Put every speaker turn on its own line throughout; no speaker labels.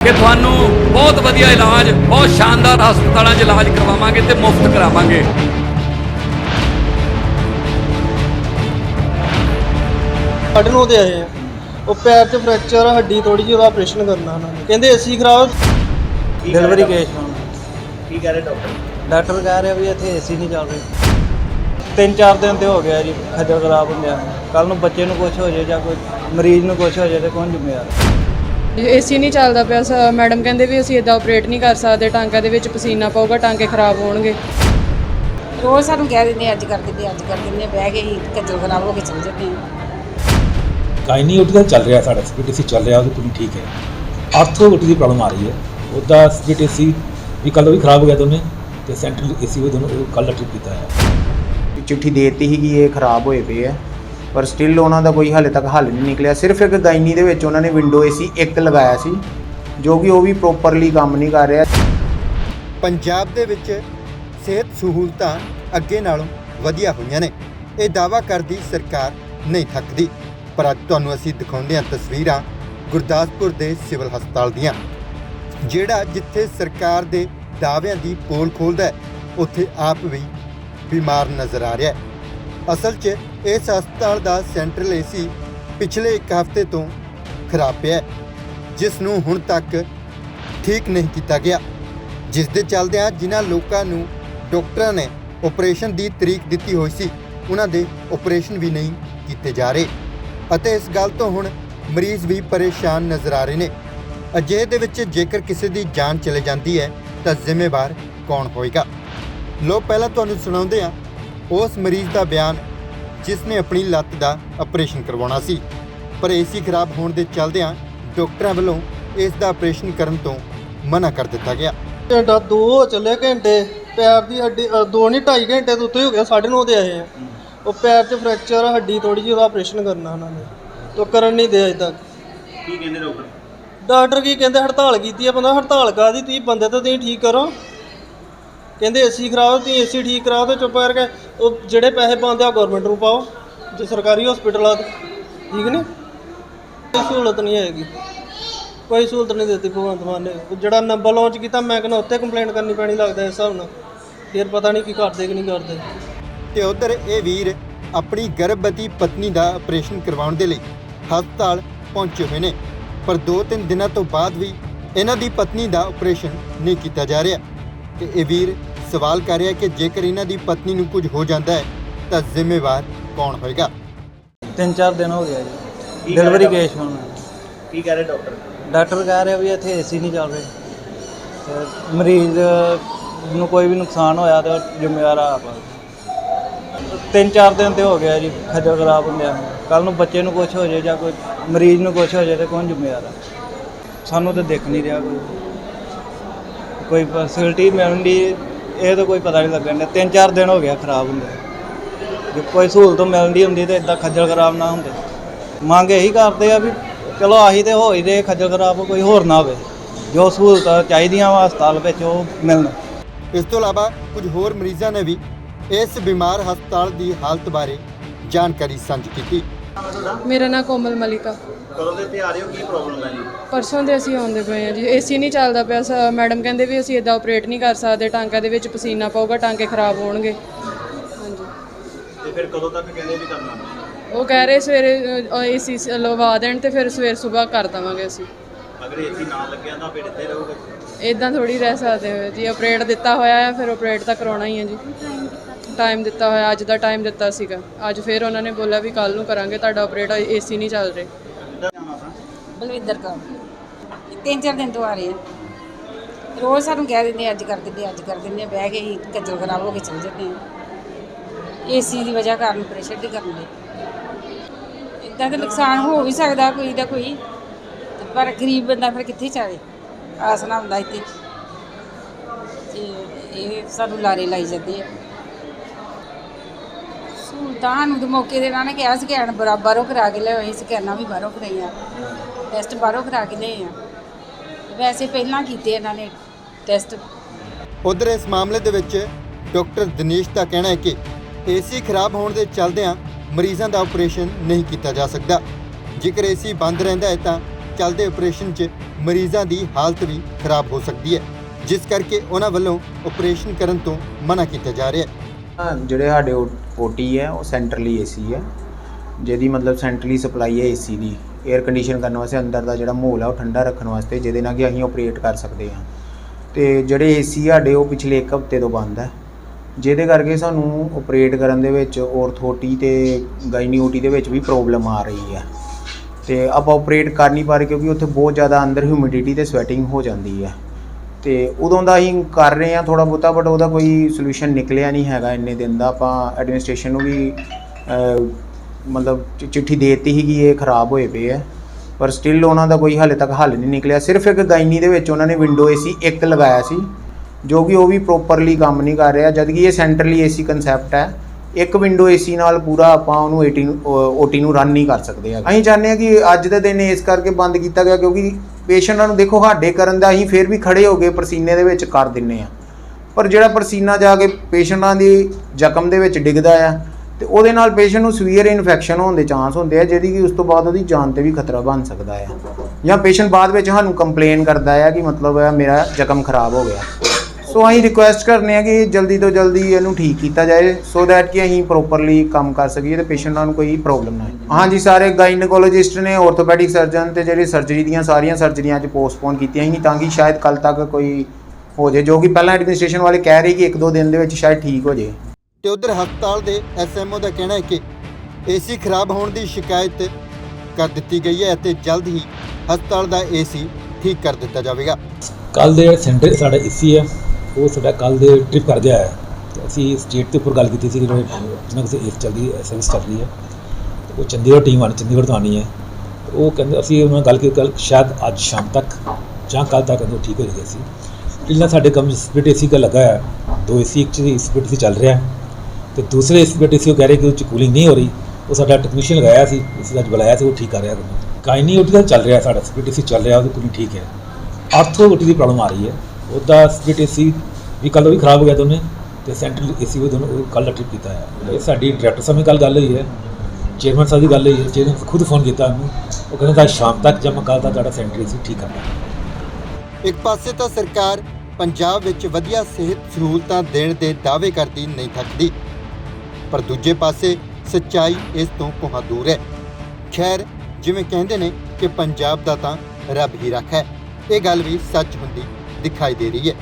ਕਿ ਤੁਹਾਨੂੰ ਬਹੁਤ ਵਧੀਆ ਇਲਾਜ ਬਹੁਤ ਸ਼ਾਨਦਾਰ ਹਸਪਤਾਲਾਂ 'ਚ ਇਲਾਜ ਕਰਵਾਵਾਂਗੇ ਤੇ ਮੁਫਤ ਕਰਾਵਾਂਗੇ।
ਨੂੰ ਉਹਦੇ ਆਏ ਆ। ਉਹ ਪੈਰ 'ਚ ਫ੍ਰੈਕਚਰ ਆ ਹੱਡੀ ਥੋੜੀ ਜਿਹੀ ਉਹਦਾ ਆਪਰੇਸ਼ਨ ਕਰਨਾ ਉਹਨਾਂ ਨੇ। ਕਹਿੰਦੇ ਏਸੀ ਖਰਾਬ
ਡਿਲੀਵਰੀ ਕੇਸ ਹੋਣਾ
ਕੀ ਕਹਿ ਰਹੇ ਡਾਕਟਰ?
ਡਾਕਟਰ ਕਹਿ ਰਿਹਾ ਵੀ ਇੱਥੇ ਏਸੀ ਨਹੀਂ ਚੱਲ ਰਹੀ। ਤਿੰਨ ਚਾਰ ਦਿਨ ਤੇ ਹੋ ਗਿਆ ਜੀ ਖੱਜਲ ਖਰਾਬ ਹੁੰਦਿਆਂ। ਕੱਲ ਨੂੰ ਬੱਚੇ ਨੂੰ ਕੁਝ ਹੋ ਜਾਏ ਜਾਂ ਕੋਈ ਮਰੀਜ਼ ਨੂੰ ਕੁਝ ਹੋ ਜਾਏ ਤੇ ਕੌਣ ਜ਼ਿੰਮੇਵਾਰ
ਏਸੀ ਨਹੀਂ ਚੱਲਦਾ ਪਿਆ ਸ- ਮੈਡਮ ਕਹਿੰਦੇ ਵੀ ਅਸੀਂ ਇਦਾਂ ਆਪਰੇਟ ਨਹੀਂ ਕਰ ਸਕਦੇ ਟਾਂਕਿਆਂ ਦੇ ਵਿੱਚ ਪਸੀਨਾ ਪਊਗਾ ਟਾਂਕੇ ਖਰਾਬ ਹੋਣਗੇ।
ਰੋਜ਼ ਸਾਨੂੰ ਕਹਿ ਦਿੰਦੇ ਅੱਜ ਕਰ ਦਿੰਦੇ ਅੱਜ ਕਰ ਦਿੰਦੇ ਬਹਿ ਕੇ ਹੀ ਕੱਜਲ ਖਰਾਬ ਹੋ ਕੇ ਚੱਲ ਜਾਂਦੇ ਹਾਂ
ਗਾਇਨੀ ਓਟੀ ਦਾ ਚੱਲ ਰਿਹਾ ਸਾਡਾ ਸੀਪੀਟੀਸੀ ਚੱਲ ਰਿਹਾ ਉਹਦੀ ਪੂਰੀ ਠੀਕ ਹੈ। ਆਰਥੋ ਓਟੀ ਦੀ ਪ੍ਰੋਬਲਮ ਆ ਰਹੀ ਹੈ। ਉਹਦਾ ਸੀਪੀਟੀਸੀ ਵੀ ਕੱਲ ਵੀ ਖਰਾਬ ਹੋ ਗਿਆ ਦੋਨੇ ਤੇ ਸੈਂਟਰਲ ਏਸੀ ਵੀ ਦੋਨੋਂ ਉਹ ਕੱਲ ਠੀਕ ਕੀਤਾ ਹੈ।
ਚਿੱਠੀ ਦੇਤੀ ਸੀਗੀ ਇਹ ਖਰਾਬ ਹੋਏ ਪਏ ਆ। ਪਰ ਸਟਿਲ ਉਹਨਾਂ ਦਾ ਕੋਈ ਹਾਲੇ ਤੱਕ ਹੱਲ ਨਹੀਂ ਨਿਕਲਿਆ। ਸਿਰਫ ਇੱਕ ਗਾਇਨੀ ਦੇ ਵਿੱਚ ਉਹਨਾਂ ਨੇ ਵਿੰਡੋ ਏਸੀ ਇੱਕ ਲਗਾਇਆ ਸੀ, ਜੋ ਕਿ ਉਹ ਵੀ ਪ੍ਰੋਪਰਲੀ ਕੰਮ ਨਹੀਂ ਕਰ ਰਿਹਾ।
ਪੰਜਾਬ ਦੇ ਵਿੱਚ ਸਿਹਤ ਸਹੂਲਤਾਂ ਅੱਗੇ ਨਾਲੋਂ ਵਧੀਆ ਹੋਈਆਂ ਨੇ। ਇਹ ਦਾਵਾ ਕਰਦੀ ਸਰਕਾਰ ਨਹੀਂ ਥੱਕਦੀ। ਪਰ ਅੱਜ ਤੁਹਾਨੂੰ ਅਸੀਂ ਦਿਖਾਉਂਦੇ ਹਾਂ ਤਸਵੀਰਾਂ ਗੁਰਦਾਸਪੁਰ ਦੇ ਸਿਵਲ ਹਸਪਤਾਲ ਦੀਆਂ, ਜਿਹੜਾ ਜਿੱਥੇ ਸਰਕਾਰ ਦੇ ਦਾਅਵਿਆਂ ਦੀ ਪੋਲ ਖੋਲਦਾ ਹੈ, ਉੱਥੇ ਆਪ ਵੀ ਬਿਮਾਰ ਨਜ਼ਰ ਆ ਰਿਹਾ ਹੈ। ਅਸਲ 'ਚ ਇਸ ਹਸਪਤਾਲ ਦਾ ਸੈਂਟਰਲ ਏਸੀ ਪਿਛਲੇ ਇੱਕ ਹਫ਼ਤੇ ਤੋਂ ਖਰਾਬ ਪਿਆ ਹੈ, ਜਿਸ ਨੂੰ ਹੁਣ ਤੱਕ ਠੀਕ ਨਹੀਂ ਕੀਤਾ ਗਿਆ। ਜਿਸ ਦੇ ਚੱਲਦਿਆਂ ਜਿਨ੍ਹਾਂ ਲੋਕਾਂ ਨੂੰ ਡਾਕਟਰਾਂ ਨੇ ਆਪਰੇਸ਼ਨ ਦੀ ਤਰੀਕ ਦਿੱਤੀ ਹੋਈ ਸੀ ਉਹਨਾਂ ਦੇ ਆਪਰੇਸ਼ਨ ਵੀ ਨਹੀਂ ਕੀਤੇ ਜਾ ਰਹੇ। ਅਤੇ ਇਸ ਗੱਲ ਤੋਂ ਹੁਣ ਮਰੀਜ਼ ਵੀ ਪਰੇਸ਼ਾਨ ਨਜ਼ਰ ਆ ਰਹੇ ਨੇ। ਅਜਿਹੇ ਦੇ ਵਿੱਚ ਜੇਕਰ ਕਿਸੇ ਦੀ ਜਾਨ ਚਲੇ ਜਾਂਦੀ ਹੈ ਤਾਂ ਜ਼ਿੰਮੇਵਾਰ ਕੌਣ ਹੋਏਗਾ? ਲੋ ਪਹਿਲਾਂ ਤੁਹਾਨੂੰ ਸੁਣਾਉਂਦੇ ਹਾਂ ਉਸ ਮਰੀਜ਼ ਦਾ ਬਿਆਨ ਜਿਸ ਨੇ ਆਪਣੀ ਲੱਤ ਦਾ ਆਪਰੇਸ਼ਨ ਕਰਵਾਉਣਾ ਸੀ। ਪਰ ਏਸੀ ਖਰਾਬ ਹੋਣ ਦੇ ਚੱਲਦਿਆਂ ਡਾਕਟਰਾਂ ਵੱਲੋਂ ਇਸ ਦਾ ਆਪਰੇਸ਼ਨ ਕਰਨ ਤੋਂ ਮਨਾ ਕਰ ਦਿੱਤਾ ਗਿਆ।
ਘੰਟਾ ਦੋ ਹੋ ਚੱਲੇ ਘੰਟੇ ਪੈਰ ਦੀ ਹੱਡੀ ਅ, ਦੋ ਨਹੀਂ ਢਾਈ ਘੰਟੇ ਤੋਂ ਉੱਤੇ ਹੋ ਗਿਆ ਸਾਢੇ ਨੌ ਦੇ ਆਏ ਆ। ਉਹ ਪੈਰ 'ਚ ਫ੍ਰੈਕਚਰ ਹੱਡੀ ਥੋੜੀ ਜਿਹੀ ਉਹਦਾ ਆਪਰੇਸ਼ਨ ਕਰਨਾ ਉਹਨਾਂ ਨੇ। ਤੋ ਕਰਨ ਨਹੀਂ ਦੇ ਅਜੇ ਤੱਕ।
ਕੀ ਕਹਿੰਦੇ ਡਾਕਟਰ?
ਡਾਕਟਰ ਕੀ ਕਹਿੰਦੇ ਹੜਤਾਲ ਕੀਤੀ ਆ ਬੰਦਾ ਹੜਤਾਲ ਕਾਦੀ ਤੁਸੀਂ ਬੰਦੇ ਤਾਂ ਤੁਸੀਂ ਠੀਕ ਕਰੋ। ਕਹਿੰਦੇ ਏਸੀ ਖਰਾਬ ਤੁਸੀਂ ਏਸੀ ਠੀਕ ਕਰਾਓ ਤੇ ਚੁੱਪ ਕਰਕੇ ਉਹ ਜਿਹੜੇ ਪੈਸੇ ਪਾਉਂਦੇ ਆ ਗਵਰਨਮੈਂਟ ਨੂੰ ਪਾਓ, ਜੇ ਸਰਕਾਰੀ ਹਸਪੀਟਲ ਆ ਤੇ। ਠੀਕ ਨੇ ਕੋਈ ਸਹੂਲਤ ਨਹੀਂ ਹੈਗੀ। ਕੋਈ ਸਹੂਲਤ ਨਹੀਂ ਦਿੱਤੀ ਭਗਵੰਤ ਮਾਨ ਨੇ। ਜਿਹੜਾ ਨੰਬਰ ਲਾਂਚ ਕੀਤਾ, ਮੈਂ ਕਹਿੰਦਾ ਉੱਤੇ ਕੰਪਲੇਂਟ ਕਰਨੀ ਪੈਣੀ ਲੱਗਦਾ ਇਸ ਹਿਸਾਬ ਨਾਲ। ਫਿਰ ਪਤਾ ਨਹੀਂ ਕੀ ਕਰਦੇ ਕਿ ਨਹੀਂ ਕਰਦੇ।
ਤੇ ਉਧਰ ਇਹ ਵੀਰ ਆਪਣੀ ਗਰਭਵਤੀ ਪਤਨੀ ਦਾ ਆਪਰੇਸ਼ਨ ਕਰਵਾਉਣ ਦੇ ਲਈ ਹਸਪਤਾਲ ਪਹੁੰਚੇ ਹੋਏ ਨੇ। ਪਰ 2-3 ਦਿਨਾਂ ਤੋਂ ਬਾਅਦ ਵੀ ਇਹਨਾਂ ਦੀ ਪਤਨੀ ਦਾ ਆਪਰੇਸ਼ਨ ਨਹੀਂ ਕੀਤਾ ਜਾ ਰਿਹਾ। ਤੇ ਇਹ ਵੀਰ ਸਵਾਲ ਕਰ ਰਿਹਾ ਕਿ ਜੇਕਰ ਇਹਨਾਂ ਦੀ ਪਤਨੀ ਨੂੰ ਕੁਝ ਹੋ ਜਾਂਦਾ ਹੈ ਤਾਂ ਜ਼ਿੰਮੇਵਾਰ ਕੌਣ ਹੋਏਗਾ?
ਤਿੰਨ ਚਾਰ ਦਿਨ ਹੋ ਗਿਆ ਜੀ। ਡਿਲੀਵਰੀ ਕੇਸ ਹੋਣਾ।
ਕੀ ਕਹਿ ਰਹੇ ਡਾਕਟਰ?
ਡਾਕਟਰ ਕਹਿ ਰਿਹਾ ਵੀ ਇੱਥੇ ਏਸੀ ਨਹੀਂ ਚੱਲ ਰਹੀ। ਤੇ ਮਰੀਜ਼ ਨੂੰ ਕੋਈ ਵੀ ਨੁਕਸਾਨ ਹੋਇਆ ਤੇ ਉਹ ਜ਼ਿੰਮੇਵਾਰ ਆਪ ਆ। ਤਿੰਨ ਚਾਰ ਦਿਨ ਤੇ ਹੋ ਗਿਆ ਜੀ ਖੱਜਲ ਖਰਾਬ ਹੁੰਦਿਆਂ ਕੱਲ ਨੂੰ ਬੱਚੇ ਨੂੰ ਕੁਝ ਹੋ ਜਾਏ ਜਾਂ ਕੋਈ ਮਰੀਜ਼ ਨੂੰ ਕੁਝ ਹੋ ਜਾਏ ਤੇ ਕੌਣ ਜ਼ਿੰਮੇਵਾਰ ਆ? ਸਾਨੂੰ ਤਾਂ ਦਿਖ ਨਹੀਂ ਰਿਹਾ ਕੋਈ। ਕੋਈ ਫੈਸਿਲਿਟੀ ਮਿਲਣ ਦੀ ਇਹ ਤਾਂ ਕੋਈ ਪਤਾ ਨਹੀਂ ਲੱਗਣ ਡਿਆ। ਤਿੰਨ ਚਾਰ ਦਿਨ ਹੋ ਗਿਆ ਖਰਾਬ ਹੁੰਦੇ ਜੇ ਕੋਈ ਸਹੂਲਤ ਮਿਲਦੀ ਹੁੰਦੀ ਤੇ ਇਦਾਂ ਖੱਜਲ ਖਰਾਬ ਨਾ ਹੁੰਦੇ। ਮੰਗ ਇਹੀ ਕਰਦੇ ਆ ਵੀ ਚਲੋ ਆਹੀ ਤੇ ਹੋ ਹੀ ਦੇ ਖੱਜਲ ਖਰਾਬ ਕੋਈ ਹੋਰ ਨਾ ਹੋਵੇ। ਜੋ ਸਹੂਲਤਾਂ ਚਾਹੀਦੀਆਂ ਵਾ ਹਸਪਤਾਲ ਵਿੱਚ ਉਹ ਮਿਲਣ।
ਇਸ ਤੋਂ ਇਲਾਵਾ ਕੁਝ ਹੋਰ ਮਰੀਜ਼ਾਂ ਨੇ ਵੀ ਇਸ ਬਿਮਾਰ ਹਸਪਤਾਲ ਦੀ ਹਾਲਤ ਬਾਰੇ ਜਾਣਕਾਰੀ ਸਾਂਝੀ ਕੀਤੀ।
ਮੇਰਾ ਨਾਮ ਕੋਮਲ ਮਲਿਕਾ।
ਕਦੋਂ ਦੇ ਤੇ ਆ ਰਹੇ ਹੋ? ਕੀ ਪ੍ਰੋਬਲਮ ਹੈ ਜੀ?
ਪਰਸੋਂ ਦੇ ਅਸੀਂ ਆਉਂਦੇ ਪਏ ਆ ਜੀ। ਏਸੀ ਨਹੀਂ ਚੱਲਦਾ ਪਿਆ। ਸ- ਮੈਡਮ ਕਹਿੰਦੇ ਵੀ ਅਸੀਂ ਇਦਾਂ ਆਪਰੇਟ ਨਹੀਂ ਕਰ ਸਕਦੇ। ਟਾਂਕਿਆਂ ਦੇ ਵਿੱਚ ਪਸੀਨਾ ਪਊਗਾ ਟਾਂਕੇ ਖਰਾਬ ਹੋਣਗੇ। ਹਾਂਜੀ।
ਤੇ ਫਿਰ ਕਦੋਂ ਤੱਕ ਕਹਿੰਦੇ ਵੀ ਕਰਨਾ?
ਉਹ ਕਹਿ ਰਹੇ ਸਵੇਰੇ ਏਸੀ ਲਵਾ ਦੇਣ ਤੇ ਫਿਰ ਸਵੇਰ ਸਵੇਰ ਕਰ ਦੇਵਾਂਗੇ ਅਸੀਂ।
ਅਗਰ ਏਸੀ ਨਾ ਲੱਗਿਆ ਤਾਂ ਫਿਰ ਇੱਥੇ ਰਹੋਗੇ?
ਇਦਾਂ ਥੋੜੀ ਰਹਿ ਸਕਦੇ ਹੋ ਜੀ ਆਪਰੇਟ ਦਿੱਤਾ ਹੋਇਆ ਹੈ ਫਿਰ ਆਪਰੇਟ ਤਾਂ ਕਰਾਉਣਾ ਹੀ ਹੈ ਜੀ। ਟਾਈਮ ਦਿੱਤਾ ਹੋਇਆ ਅੱਜ ਦਾ ਟਾਈਮ ਦਿੱਤਾ ਸੀਗਾ। ਅੱਜ ਫਿਰ ਉਹਨਾਂ ਨੇ ਬੋਲਿਆ ਵੀ ਕੱਲ ਨੂੰ ਕਰਾਂਗੇ ਤੁਹਾਡਾ ਆਪਰੇਟ ਏਸੀ ਨਹੀਂ ਚੱਲ ਰਹੇ।
ਬਲਵਿੰਦਰ ਕੌਰ। ਤਿੰਨ ਚਾਰ ਦਿਨ ਤੋਂ ਆ ਰਹੇ ਆ। ਰੋਜ਼ ਸਾਨੂੰ ਕਹਿ ਦਿੰਦੇ ਅੱਜ ਕਰ ਦਿੰਦੇ ਅੱਜ ਕਰ ਦਿੰਦੇ ਬਹਿ ਕੇ ਹੀ ਕੱਜਲ ਖਰਾਬ ਹੋ ਕੇ ਚੱਲ ਜਾਂਦੇ ਹਾਂ ਏਸੀ ਦੀ ਵਜ੍ਹਾ ਕਾਰਨ ਪ੍ਰੈਸ਼ਰ ਨਹੀਂ ਕਰਨ ਦੇ। ਇਦਾਂ ਤਾਂ ਨੁਕਸਾਨ ਹੋ ਵੀ ਸਕਦਾ ਕੋਈ ਦਾ ਕੋਈ ਤੇ ਪਰ ਗਰੀਬ ਬੰਦਾ ਫਿਰ ਕਿੱਥੇ ਜਾਵੇ ਆਸ ਨਾ ਹੁੰਦਾ ਇੱਥੇ। ਤੇ ਇਹ ਸਾਨੂੰ ਲਾਰੇ ਲਾਈ ਜਾਂਦੇ ਆ। ਸਹੂਲਤਾਂ ਨੂੰ ਤੇ ਮੌਕੇ ਦੇ ਨਾਲ ਨੇ ਕਿਹਾ ਸਕੈਨ ਬਰਾਬਰੋਂ ਕਰਾ ਕੇ ਲਿਆਓ, ਅਸੀਂ ਸਕੈਨਾਂ ਵੀ ਬਾਹਰੋਂ ਕਰਾਈਆਂ। ਟੈਸਟ ਬਾਹਰੋਂ ਕਰਾ ਕੇ ਲਏ ਆ। ਵੈਸੇ ਪਹਿਲਾਂ ਕੀਤੇ ਇਹਨਾਂ ਨੇ ਟੈਸਟ।
ਉਧਰ ਇਸ ਮਾਮਲੇ ਦੇ ਵਿੱਚ ਡਾਕਟਰ ਦਿਨੇਸ਼ ਦਾ ਕਹਿਣਾ ਹੈ ਕਿ ਏਸੀ ਖਰਾਬ ਹੋਣ ਦੇ ਚੱਲਦਿਆਂ ਮਰੀਜ਼ਾਂ ਦਾ ਆਪਰੇਸ਼ਨ ਨਹੀਂ ਕੀਤਾ ਜਾ ਸਕਦਾ। ਜੇਕਰ ਏਸੀ ਬੰਦ ਰਹਿੰਦਾ ਹੈ ਤਾਂ ਚੱਲਦੇ ਆਪਰੇਸ਼ਨ 'ਚ ਮਰੀਜ਼ਾਂ ਦੀ ਹਾਲਤ ਵੀ ਖਰਾਬ ਹੋ ਸਕਦੀ ਹੈ ਜਿਸ ਕਰਕੇ ਉਹਨਾਂ ਵੱਲੋਂ ਆਪਰੇਸ਼ਨ ਕਰਨ ਤੋਂ ਮਨਾ ਕੀਤਾ ਜਾ ਰਿਹਾ ਹੈ।
ਹਾਂ, ਜਿਹੜੇ ਸਾਡੇ ਓਟੀ ਹੈ ਉਹ ਸੈਂਟਰਲੀ ਏਸੀ ਹੈ। ਜਿਹਦੀ ਮਤਲਬ ਸੈਂਟਰਲੀ ਸਪਲਾਈ ਹੈ ਏਸੀ ਦੀ। 에ਅਰ ਕੰਡੀਸ਼ਨ ਕਰਨ ਵਾਸਤੇ, ਅੰਦਰ ਦਾ ਜਿਹੜਾ ਮਾਹੌਲ ਹੈ ਉਹ ਠੰਡਾ ਰੱਖਣ ਵਾਸਤੇ, ਜਿਹਦੇ ਨਾਲ ਕਿ ਅਸੀਂ ਆਪਰੇਟ ਕਰ ਸਕਦੇ ਹਾਂ। ਤੇ ਜਿਹੜੇ ਏਸੀ ਸਾਡੇ ਉਹ ਪਿਛਲੇ ਇੱਕ ਹਫ਼ਤੇ ਤੋਂ ਬੰਦ ਹੈ ਜਿਹਦੇ ਕਰਕੇ ਸਾਨੂੰ ਆਪਰੇਟ ਕਰਨ ਦੇ ਵਿੱਚ ਔਰਥੋਟੀ ਤੇ ਗਾਇਨੀਓਟੀ ਦੇ ਵਿੱਚ ਵੀ ਪ੍ਰੋਬਲਮ ਆ ਰਹੀ ਹੈ ਤੇ ਆਪਾਂ ਆਪਰੇਟ ਕਰ ਨਹੀਂ ਪਾ ਰਹੇ ਕਿਉਂਕਿ ਉੱਥੇ ਬਹੁਤ ਜ਼ਿਆਦਾ ਅੰਦਰ ਹਿਊਮਿਡਿਟੀ ਤੇ ਸਵੈਟਿੰਗ ਹੋ ਜਾਂਦੀ ਹੈ ਤੇ ਉਦੋਂ ਦਾ ਅਸੀਂ ਕਰ ਰਹੇ ਹਾਂ ਥੋੜਾ ਬਹੁਤਾ ਬਟ ਉਹਦਾ ਕੋਈ ਸੋਲੂਸ਼ਨ ਨਿਕਲਿਆ ਨਹੀਂ ਹੈਗਾ ਇੰਨੇ ਦਿਨ ਦਾ। ਆਪਾਂ ਐਡਮਿਨਿਸਟ੍ਰੇਸ਼ਨ ਨੂੰ ਵੀ ਮਤਲਬ ਚਿੱਠੀ ਦੇ ਦਿੱਤੀ ਸੀ ਕਿ ਇਹ ਖਰਾਬ ਹੋਏ ਪਏ ਹੈ ਪਰ ਸਟਿਲ ਉਹਨਾਂ ਦਾ ਕੋਈ ਹਾਲੇ ਤੱਕ ਹੱਲ ਨਹੀਂ ਨਿਕਲਿਆ। ਸਿਰਫ ਇੱਕ ਗਾਇਨੀ ਦੇ ਵਿੱਚ ਉਹਨਾਂ ਨੇ ਵਿੰਡੋ ਏਸੀ ਇੱਕ ਲਗਾਇਆ ਸੀ, ਜੋ ਕਿ ਉਹ ਵੀ ਪ੍ਰੋਪਰਲੀ ਕੰਮ ਨਹੀਂ ਕਰ ਰਿਹਾ ਜਦਕਿ ਇਹ ਸੈਂਟਰਲੀ ਏਸੀ ਕਨਸੈਪਟ ਹੈ। ਇੱਕ ਵਿੰਡੋ ਏਸੀ ਨਾਲ ਪੂਰਾ ਆਪਾਂ ਉਹਨੂੰ 18 ਓਟੀ ਨੂੰ ਰਨ ਨਹੀਂ ਕਰ ਸਕਦੇ ਆ ਅਸੀਂ ਚਾਹੁੰਦੇ ਹਾਂ ਕਿ ਅੱਜ ਦੇ ਦਿਨ ਇਸ ਕਰਕੇ ਬੰਦ ਕੀਤਾ ਗਿਆ, ਕਿਉਂਕਿ ਪੇਸ਼ੈਂਟਾਂ ਨੂੰ ਦੇਖੋ ਸਾਡੇ ਕਰਨ ਦਾ ਅਸੀਂ ਫਿਰ ਵੀ ਖੜੇ ਹੋ ਕੇ ਪਰਸੀਨੇ ਦੇ ਵਿੱਚ ਕਰ ਦਿੰਨੇ ਆ। ਪਰ ਜਿਹੜਾ ਪਰਸੀਨਾ ਜਾ ਕੇ ਪੇਸ਼ੈਂਟਾਂ ਦੀ ਜ਼ਖਮ ਦੇ ਵਿੱਚ ਡਿੱਗਦਾ ਆ ਤੇ ਉਹਦੇ ਨਾਲ ਪੇਸ਼ੈਂਟ ਨੂੰ ਸਵੀਅਰ ਇਨਫੈਕਸ਼ਨ ਹੋਣ ਦੇ ਚਾਂਸ ਹੁੰਦੇ ਆ, ਜਿਹਦੀ ਕਿ ਉਸ ਤੋਂ ਬਾਅਦ ਉਹਦੀ ਜਾਨ ਤੇ ਵੀ ਖਤਰਾ ਬਣ ਸਕਦਾ ਹੈ ਜਾਂ ਪੇਸ਼ੈਂਟ ਬਾਅਦ ਵਿੱਚ ਸਾਨੂੰ ਕੰਪਲੇਨ ਕਰਦਾ ਆ ਕਿ ਮਤਲਬ ਹੈ ਮੇਰਾ ਜ਼ਖਮ ਖਰਾਬ ਹੋ ਗਿਆ। ਸੋ ਅਸੀਂ ਰਿਕੁਐਸਟ ਕਰਨੇ ਆ ਕਿ ਜਲਦੀ ਤੋਂ ਜਲਦੀ ਇਹਨੂੰ ਠੀਕ ਕੀਤਾ ਜਾਏ ਸੋ ਦੈਟ ਕਿ ਅਸੀਂ ਪ੍ਰੋਪਰਲੀ ਕੰਮ ਕਰ ਸਕੀਏ ਤੇ ਪੇਸ਼ੈਂਟਾਂ ਨੂੰ ਕੋਈ ਪ੍ਰੋਬਲਮ ਨਾ ਆਏ ਹਾਂਜੀ, ਸਾਰੇ ਗਾਇਨੋਕੋਲੋਜਿਸਟ ਨੇ ਆਰਥੋਪੈਡਿਕ ਸਰਜਨ ਤੇ ਜਿਹੜੀ ਸਰਜਰੀ ਦੀਆਂ ਸਾਰੀਆਂ ਸਰਜਰੀਆਂ ਅੱਜ ਪੋਸਟਪੋਨ ਕੀਤੀਆਂ ਸੀ, ਤਾਂ ਕਿ ਸ਼ਾਇਦ ਕੱਲ ਤੱਕ ਕੋਈ ਹੋ ਜਾਏ, ਜੋ ਕਿ ਪਹਿਲਾਂ ਐਡਮਿਨਿਸਟ੍ਰੇਸ਼ਨ ਵਾਲੇ ਕਹਿ ਰਹੇ ਕਿ ਇੱਕ ਦੋ ਦਿਨ ਦੇ ਵਿੱਚ ਸ਼ਾਇਦ ਠੀਕ ਹੋ ਜਾਏ।
ਤੇ ਉਧਰ ਹਸਪਤਾਲ ਦੇ ਐਸਐਮਓ ਦਾ ਕਹਿਣਾ ਹੈ ਕਿ ਏਸੀ ਖਰਾਬ ਹੋਣ ਦੀ ਸ਼ਿਕਾਇਤ ਕਰ ਦਿੱਤੀ ਗਈ ਹੈ ਅਤੇ ਜਲਦ ਹੀ ਹਸਪਤਾਲ ਦਾ ਏਸੀ ਠੀਕ ਕਰ ਦਿੱਤਾ ਜਾਵੇਗਾ।
ਕੱਲ ਦੇ ਸੈਂਟਰ ਸਾਡਾ ਏਸੀ ਹੈ, ਉਹ ਸਾਡਾ ਕੱਲ ਦੇ ਟ੍ਰਿਪ ਕਰ ਗਿਆ ਹੈ। ਤੇ ਅਸੀਂ ਸਟੇਟ ਦੇ ਉੱਪਰ ਗੱਲ ਕੀਤੀ ਸੀ ਕਿ ਜਿਹੜੇ ਜਿਹਨਾਂ ਕੋਲ ਏਸ ਚੱਲਦੀ ਹੈ ਸਰਵਿਸ ਹੈ ਉਹ ਚੰਡੀਗੜ੍ਹ ਟੀਮ ਆਣੀ ਚੰਡੀਗੜ੍ਹ ਤੋਂ ਆਣੀ ਹੈ। ਉਹ ਕਹਿੰਦੇ, ਅਸੀਂ ਉਹਨਾਂ ਨਾਲ ਗੱਲ ਕੀਤੀ ਕੱਲ ਸ਼ਾਇਦ ਅੱਜ ਸ਼ਾਮ ਤੱਕ ਜਾਂ ਕੱਲ ਤੱਕ ਉਹ ਠੀਕ ਹੋ ਜਾਏਗਾ ਸੀ ਪਹਿਲਾਂ ਸਾਡੇ ਕੰਮ ਸਪਿਟ ਏਸੀ ਦਾ ਲੱਗਾ ਹੈ, ਦੋ ਏਸੀ ਇੱਕ ਚ ਸਪਿਟ ਸੀ ਚੱਲ ਰਿਹਾ ਹੈ। ਤੇ ਦੂਸਰੇ ਸਪਿਟ ਸੀ, ਉਹ ਕਹਿ ਰਹੇ ਕਿ ਉਹ ਚ ਕੂਲਿੰਗ ਨਹੀਂ ਹੋ ਰਹੀ। ਉਹ ਸਾਡਾ ਟੈਕਨੀਸ਼ੀਅਨ ਲਗਾਇਆ ਸੀ ਅਸੀਂ ਅੱਜ ਬੁਲਾਇਆ ਸੀ, ਉਹ ਠੀਕ ਕਰ ਰਿਹਾ। ਕੰਮ ਕਾਇਨੀ ਓਟੀ ਦਾ ਚੱਲ ਰਿਹਾ ਸਾਡਾ ਸਪਿਟ ਸੀ ਚੱਲ ਰਿਹਾ, ਉਹਦੀ ਕੂਲਿੰਗ ਠੀਕ ਹੈ। ਆਰਥੋ ਓਟੀ ਦੀ ਪ੍ਰੋਬਲਮ ਆ ਰਹੀ ਹੈ। ਉਹਦਾ ਸਪਿਟ ਸੀ ਵੀ ਕੱਲ ਵੀ ਖਰਾਬ ਹੋ ਗਿਆ ਦੋਨੇ, ਤੇ ਸੈਂਟਰਲ ਏਸੀ ਵੀ ਦੋਨੋਂ ਕੱਲ ਟ੍ਰਿਪ ਕੀਤਾ ਹੈ। ਇਹ ਸਾਡੀ ਡਾਇਰੈਕਟਰ ਸਾਹਿਬ ਨਾਲ ਕੱਲ ਗੱਲ ਹੋਈ ਹੈ ਚੇਅਰਮੈਨ ਸਾਹਿਬ ਦੀ ਗੱਲ ਹੋਈ ਹੈ ਚੇਅਰਮੈਨ ਖੁਦ ਫੋਨ ਕੀਤਾ ਉਹਨੂੰ। ਉਹ ਕਹਿੰਦਾ ਅੱਜ ਸ਼ਾਮ ਤੱਕ ਜਾਂ ਮੈਂ ਕੱਲ੍ਹ ਤੱਕ ਤੁਹਾਡਾ ਸੈਂਟਰ ਏਸੀ ਠੀਕ ਕਰਨਾ।
ਇੱਕ ਪਾਸੇ ਤਾਂ ਸਰਕਾਰ ਪੰਜਾਬ ਵਿੱਚ ਵਧੀਆ ਸਿਹਤ ਸਹੂਲਤਾਂ ਦੇਣ ਦੇ ਦਾਅਵੇ ਕਰਦੀ, ਨਹੀਂ ਥੱਕਦੀ। ਪਰ ਦੂਜੇ ਪਾਸੇ ਸੱਚਾਈ ਇਸ ਤੋਂ ਕੋਹਾਂ ਦੂਰ ਹੈ। ਖੈਰ, ਜਿਵੇਂ ਕਹਿੰਦੇ ਨੇ ਕਿ ਪੰਜਾਬ ਦਾ ਤਾਂ ਰੱਬ ਹੀ ਰੱਖ ਹੈ, ਇਹ ਗੱਲ ਵੀ ਸੱਚ ਹੁੰਦੀ ਦਿਖਾਈ ਦੇ ਰਹੀ ਹੈ।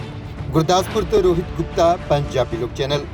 ਗੁਰਦਾਸਪੁਰ ਤੋਂ ਰੋਹਿਤ ਗੁਪਤਾ, ਪੰਜਾਬੀ ਲੋਕ ਚੈਨਲ।